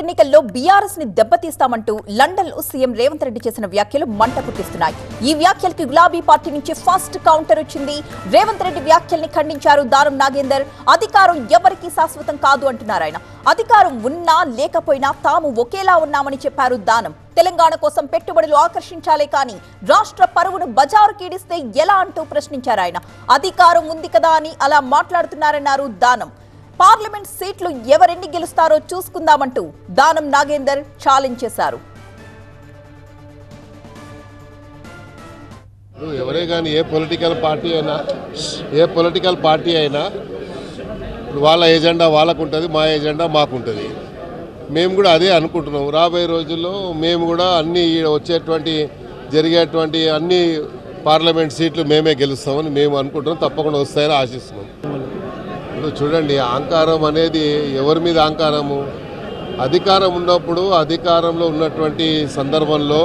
ఎన్నికల్లో బీఆర్ఎస్ని దెబ్బతీస్తామంటూ లండన్లో సీఎం రేవంత్ రెడ్డి చేసిన వ్యాఖ్యలు మంట పుట్టిస్తున్నాయి ఈ వ్యాఖ్యలకి గులాబీ పార్టీ నుంచి ఫస్ట్ కౌంటర్ వచ్చింది. రేవంత్ రెడ్డి వ్యాఖ్యల్ని ఖండించారు దారం నాగేందర్. అధికారం ఎవరికీ శాశ్వతం కాదు అంటున్నారు ఆయన. అధికారం ఉన్నా లేకపోయినా తాము ఒకేలా ఉన్నామని చెప్పారు దానం. తెలంగాణ కోసం పెట్టుబడులు ఆకర్షించాలే కానీ రాష్ట్ర పరువును బజారు కీడిస్తే ఎలా అంటూ ప్రశ్నించారు ఆయన. అధికారం ఉంది కదా అని అలా మాట్లాడుతున్నారన్నారు దానం. పార్లమెంట్ సీట్లు ఎవరెన్ని గెలుస్తారో చూసుకుందామంటూ దానం నాగేందర్ ఛాలెంజ్ చేశారు. ఎవరే కానీ ఏ పొలిటికల్ పార్టీ అయినా ఏ పొలిటికల్ పార్టీ అయినా వాళ్ళ ఎజెండా వాళ్ళకు ఉంటుంది మా ఎజెండా మాకు ఉంటుంది మేము కూడా అదే అనుకుంటున్నాం. రాబోయే రోజుల్లో మేము కూడా అన్ని వచ్చేటువంటి జరిగేటువంటి అన్ని పార్లమెంట్ సీట్లు మేమే గెలుస్తామని మేము అనుకుంటున్నాం. తప్పకుండా వస్తాయని ఆశిస్తున్నాం. ఇప్పుడు చూడండి అహంకారం అనేది ఎవరి మీద అహంకారము? అధికారం ఉన్నప్పుడు అధికారంలో ఉన్నటువంటి సందర్భంలో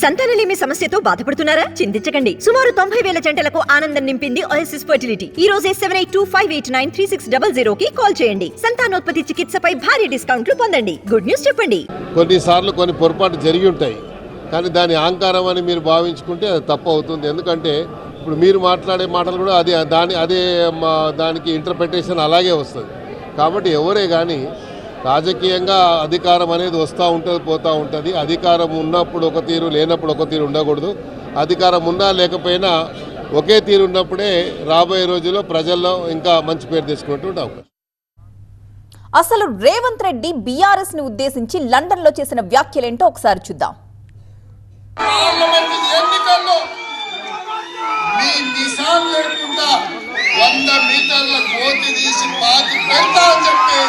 సంతానలేమి సమస్యతో బాధపడుతున్నారా? చింతించకండి. సుమారు తొంభై వేల జంటలకు ఆనందం నింపింది ఓఎస్ఎస్ ఫర్టిలిటీ ఈ రోజే seven eight two five eight nine three six double zero కి కాల్ చేయండి. సంతానోత్పత్తి చికిత్సపై భారీ డిస్కౌంట్లు పొందండి. గుడ్ న్యూస్ చెప్పండి. కొన్నిసార్లు కొన్ని పొరపాటు జరిగి ఉంటాయి. కానీ దాని అహంకారం అని మీరు భావించుకుంటే అది తప్పు అవుతుంది. ఎందుకంటే ఇప్పుడు మీరు మాట్లాడే మాటలు కూడా అదే దాని అదే మా దానికి ఇంటర్ప్రిటేషన్ అలాగే వస్తుంది. కాబట్టి ఎవరే కానీ రాజకీయంగా అధికారం అనేది వస్తూ ఉంటుంది పోతూ ఉంటుంది. అధికారం ఉన్నప్పుడు ఒక తీరు లేనప్పుడు ఒక తీరు ఉండకూడదు. అధికారం ఉన్నా లేకపోయినా ఒకే తీరు ఉన్నప్పుడే రాబోయే రోజుల్లో ప్రజల్లో ఇంకా మంచి పేరు తెచ్చుకున్నట్టు అవకాశం. అసలు రేవంత్ రెడ్డి బీఆర్ఎస్ని ఉద్దేశించి లండన్లో చేసిన వ్యాఖ్యలేంటో ఒకసారి చూద్దాం. పార్లమెంట్ నిశాన్ లేకుండా వంద మీటర్ల కోతి తీసి పాతి పెడతా అని చెప్పి.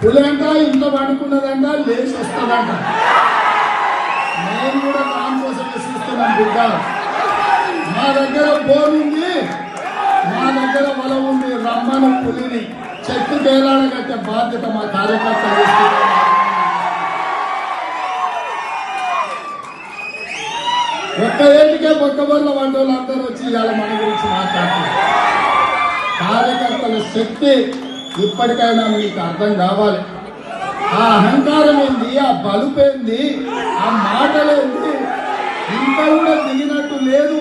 పులంట ఇంట్లో పడుకున్నదంట లేచి వస్తుందంట నేను కూడా దాని కోసం చూస్తున్నాను బిడ్డ. మా దగ్గర బోన్ ఉంది. మా దగ్గర వల ఉంది. రమ్మను పులిని. చెట్టు తేలాడగట్టే బాధ్యత మా కార్యకర్తలు ఒక్క ఏటికే బొక్కబొర్ల వంటలు అందరూ వచ్చి ఇవాళ మన గురించి మాట్లాడుతున్నారు. కార్యకర్తల శక్తి ఇప్పటికైనా మీకు అర్థం కావాలి. ఆ అహంకారం ఏంది? ఆ బలుపు ఏంది? ఆ మాటలేంది ఇంకా కూడా దిగినట్టు లేదు.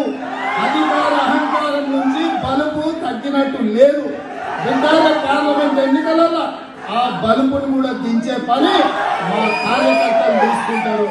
అధికార అహంకారం నుంచి బలుపు తగ్గినట్టు లేదు. రెండాల పార్లమెంట్ ఎన్నికలలో ఆ బలుపును కూడా దించే పని మా కార్యకర్తలు తీసుకుంటారు.